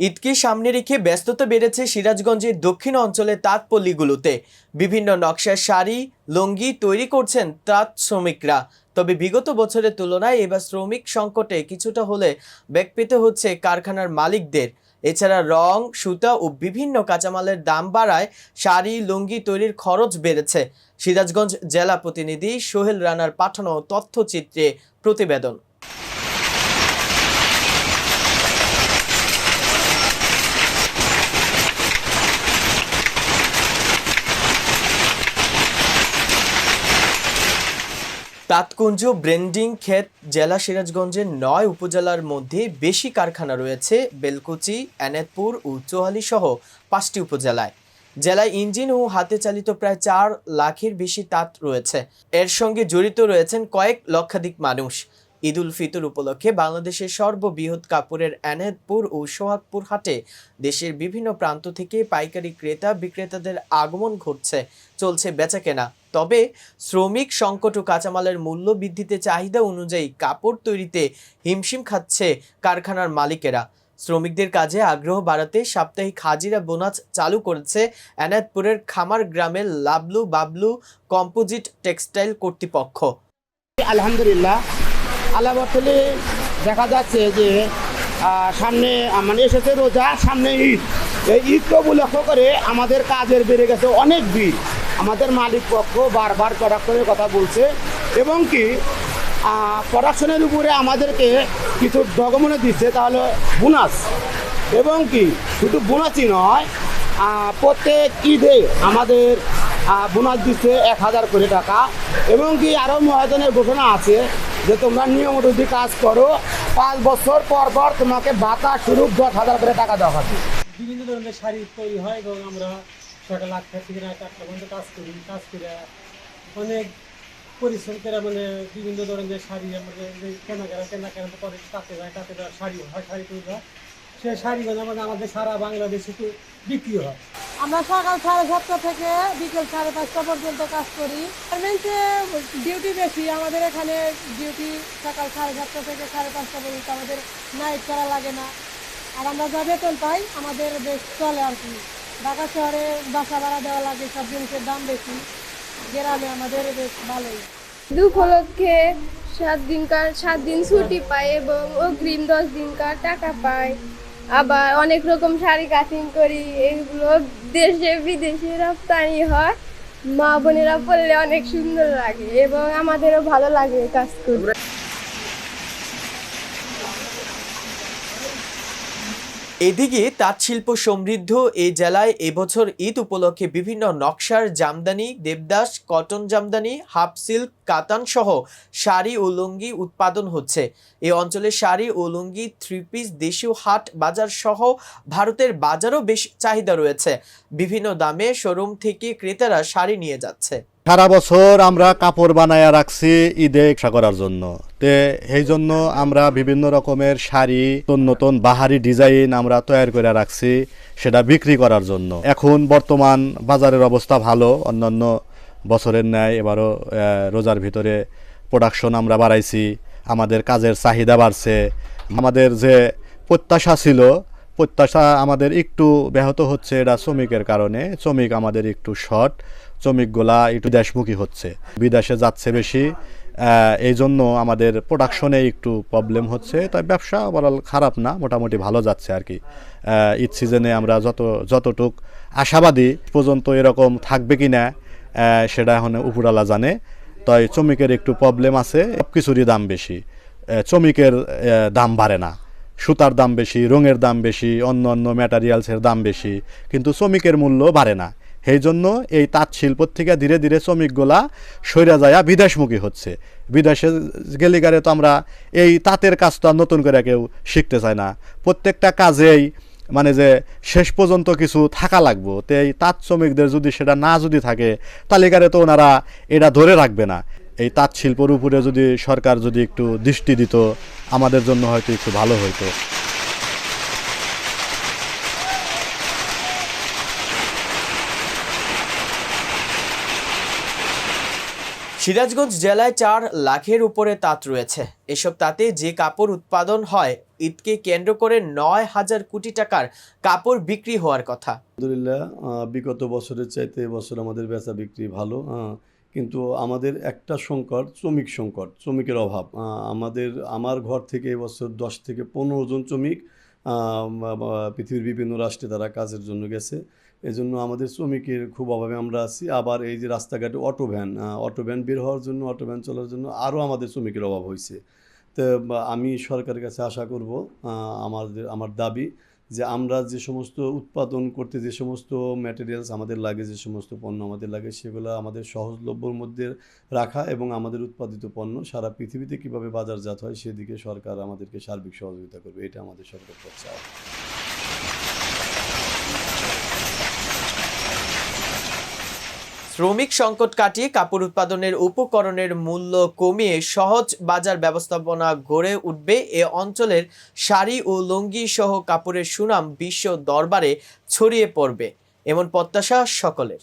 ঈদকে সামনে রেখে ব্যস্ততা বেড়েছে সিরাজগঞ্জের দক্ষিণ অঞ্চলের তাঁতপল্লীগুলোতে। বিভিন্ন নকশার শাড়ি, লুঙ্গি তৈরি করছেন তাঁত শ্রমিকরা। তবে বিগত বছরের তুলনায় এবার শ্রমিক সংকটে কিছুটা হলে বেগ পেতে হচ্ছে কারখানার মালিকদের। এছাড়া রং, সুতা ও বিভিন্ন কাঁচামালের দাম বাড়ায় শাড়ি, লুঙ্গি তৈরির খরচ বেড়েছে। সিরাজগঞ্জ জেলা প্রতিনিধি সোহেল রানার পাঠানো তথ্যচিত্রে প্রতিবেদন। তাৎকুঞ্জ ব্রেন্ডিং ক্ষেত, জেলা সিরাজগঞ্জের নয় উপজেলার মধ্যে বেশি কারখানা রয়েছে বেলকুচি এনাদপুর ও চোহালি সহ পাঁচটি উপজেলায়। জেলায় ইঞ্জিন ও হাতে চালিত প্রায় চার লাখের বেশি তাঁত রয়েছে। এর সঙ্গে জড়িত রয়েছেন কয়েক লক্ষাধিক মানুষ। ঈদ উল ফিতর উপলক্ষে বাংলাদেশের সর্ববৃহৎ কাপড়ের এনাদপুর ও সোহাগপুর হাটে দেশের বিভিন্ন প্রান্ত থেকে পাইকারি ক্রেতা বিক্রেতাদের আগমন ঘটছে, চলছে বেচাকেনা। তবে শ্রমিক সংকট ও কাঁচামালের মূল্য বৃদ্ধিতে চাহিদা অনুযায়ী কাপড় তৈরিতে হিমশিম খাচ্ছে কারখানার মালিকেরা। শ্রমিকদের কাজে আগ্রহ বাড়াতে সাপ্তাহিক হাজিরা বোনাস চালু করেছে এনাদপুরের খামার গ্রামের লাবলু বাবলু কম্পোজিট টেক্সটাইল কর্তৃপক্ষ। আলহামদুলিল্লাহ আল্লাহ বর্তলে দেখা যাচ্ছে যে সামনে মানে এসেছে রোজা, সামনে ঈদ। এই ঈদকে উপলক্ষ করে আমাদের কাজের বেড়ে গেছে অনেক ভিড়। আমাদের মালিক পক্ষ বারবার প্রোডাকশনের কথা বলছে এবং কি প্রোডাকশনের উপরে আমাদেরকে কিছু ডকুমেন্ট দিচ্ছে তাহলে বোনাস। এবং কি, শুধু বোনাসই নয় প্রত্যেক ঈদে আমাদের বোনাস দিচ্ছে এক হাজার করে টাকা। এবং কি, আরও মহাজনের ঘোষণা আছে যে তোমরা নিয়ম অনুযায়ী কাজ করো, পাঁচ বছর পর পর তোমাকে বাতা শুরু দশ হাজার করে টাকা দেওয়া হবে। বিভিন্ন ধরনের শাড়ি তৈরি হয় এবং আমরা সকাল আটটা থেকে রাত আটটা পর্যন্ত কাজ করি, কাজ করে অনেক পরিশ্রম করে মানে বিভিন্ন ধরনের শাড়ি আমাদের কেনাকাটা কেনাকাটা করে তাতে যায়, তাতে শাড়ি হয়, শাড়ি তৈরি হয়। সেই শাড়িগুলো আমাদের আমাদের সারা বাংলাদেশে বিক্রি হয়। আমরা সকাল সাড়ে সাতটা থেকে বিকেল সাড়ে পাঁচটা পর্যন্ত কাজ করি। গার্মেন্টসে ডিউটি বেশি, আমাদের এখানে ডিউটি সকাল সাড়ে সাতটা থেকে সাড়ে পাঁচটা পর্যন্ত আমাদের নাইট করা লাগে না। আর আমরা যা বেতন পাই, আমাদের বেশ চলে আর কি। ঢাকা শহরে বাসা ভাড়া দেওয়া লাগে, সব জিনিসের দাম বেশি। গ্রামে আমাদের বেশ ভালোই। ঈদ উপলক্ষে সাত দিনকার সাত দিন ছুটি পায় এবং অগ্রিম দশ দিনকার টাকা পায় আবার অনেক রকম শাড়ি কাটিং করি, এগুলো দেশে, বিদেশে রপ্তানি হয়। মা বোনেরা পরলে অনেক সুন্দর লাগে এবং আমাদেরও ভালো লাগে কাজ করতে। এদিকে তাঁত শিল্প সমৃদ্ধ এই জেলায় এবছর ঈদ উপলক্ষে বিভিন্ন নকশার Jamdani, Devdas, cotton Jamdani, half silk, Katan সহ শাড়ি ও লুঙ্গি উৎপাদন হচ্ছে। এই অঞ্চলে শাড়ি ও লুঙ্গি থ্রি পিস দেশীয় হাট, বাজার সহ ভারতের বাজারও বেশ চাহিদা রয়েছে। বিভিন্ন দামে শোরুম থেকে ক্রেতারা শাড়ি নিয়ে যাচ্ছে। সারা বছর আমরা কাপড় বানায়া রাখছি ঈদে ব্যবসা করার জন্য। তে সেই জন্য আমরা বিভিন্ন রকমের শাড়ি, নতুন নতুন বাহারি ডিজাইন আমরা তৈরি করে রাখছি সেটা বিক্রি করার জন্য। এখন বর্তমান বাজারের অবস্থা ভালো, অন্যান্য বছরের ন্যায় এবারও রোজার ভিতরে প্রোডাকশন আমরা বাড়াইছি, আমাদের কাজের চাহিদা বাড়ছে। আমাদের যে প্রত্যাশা ছিল, প্রত্যাশা আমাদের একটু ব্যাহত হচ্ছে এটা শ্রমিকের কারণে। শ্রমিক আমাদের একটু শর্ট শ্রমিকগুলা একটু দেশমুখী হচ্ছে। বিদেশে যাচ্ছে বেশি এই জন্য আমাদের প্রোডাকশনে একটু প্রবলেম হচ্ছে। তাই ব্যবসা ওভারঅল খারাপ না, মোটামুটি ভালো যাচ্ছে আর কি ঈদ সিজনে আমরা যত, যতটুক আশাবাদী পর্যন্ত এরকম থাকবে কি না সেটা এখন উপরালা জানে। তাই শ্রমিকের একটু প্রবলেম আছে সব কিছুরই দাম বেশি। শ্রমিকের দাম বাড়ে না। সুতার দাম বেশি, রঙের দাম বেশি অন্য অন্য ম্যাটারিয়ালসের দাম বেশি। কিন্তু শ্রমিকের মূল্য বাড়ে না। সেই জন্য এই তাঁত শিল্প থেকে ধীরে ধীরে শ্রমিকগুলা সৈরা যায়া বিদেশমুখী হচ্ছে। বিদেশে গেলিগারে তো আমরা এই তাঁতের কাজ তো আর নতুন করে কেউ শিখতে চায় না। প্রত্যেকটা কাজেই মানে যে শেষ পর্যন্ত কিছু থাকা লাগবো, তো এই তাঁত শ্রমিকদের যদি সেটা না যদি থাকে তালিকারে তো ওনারা এটা ধরে রাখবে না। এই তাঁত শিল্পর উপরে যদি সরকার যদি একটু দৃষ্টি দিত, আমাদের জন্য হয়তো একটু ভালো হতো সিরাজগঞ্জ জেলায় চার লাখের উপরে তাঁত রয়েছে। এসব তাঁতে যে কাপড় উৎপাদন হয়, ঈদকে কেন্দ্র করে নয় হাজার কোটি টাকার কাপড় বিক্রি হওয়ার কথা। আলহামদুলিল্লাহ বিগত বছরের চাইতে এবছর আমাদের বেচা বিক্রি ভালো কিন্তু আমাদের একটা সংকট, শ্রমিক সংকট, শ্রমিকের অভাব। আমাদের, আমার ঘর থেকে এবছর দশ থেকে পনেরো জন শ্রমিক পৃথিবীর বিভিন্ন রাষ্ট্রে তারা কাজের জন্য গেছে। এজন্য আমাদের শ্রমিকের খুব অভাবে আমরা আছি। আবার এই যে রাস্তাঘাটে অটো ভ্যান অটো ভ্যান বের হওয়ার জন্য, অটো ভ্যান চলার জন্য আরও আমাদের শ্রমিকের অভাব হয়েছে। তো আমি সরকারের কাছে আশা করব আমার আমাদের, আমার দাবি যে আমরা যে সমস্ত উৎপাদন করতে, যে সমস্ত ম্যাটেরিয়ালস আমাদের লাগে, যে সমস্ত পণ্য আমাদের লাগে, সেগুলো আমাদের সহজলভ্যর মধ্যে রাখা এবং আমাদের উৎপাদিত পণ্য সারা পৃথিবীতে কীভাবে বাজারজাত হয়, সেদিকে সরকার আমাদেরকে সার্বিক সহযোগিতা করবে। এটা আমাদের সরকার চাওয়া শ্রমিক সংকট কাটিয়ে কাপড় উৎপাদনের উপকরণের মূল্য কমিয়ে সহজ বাজার ব্যবস্থাপনা গড়ে উঠবে এ অঞ্চলের শাড়ি ও লুঙ্গি সহ কাপড়ের সুনাম বিশ্ব দরবারে ছড়িয়ে পড়বে। এমন প্রত্যাশা সকলের।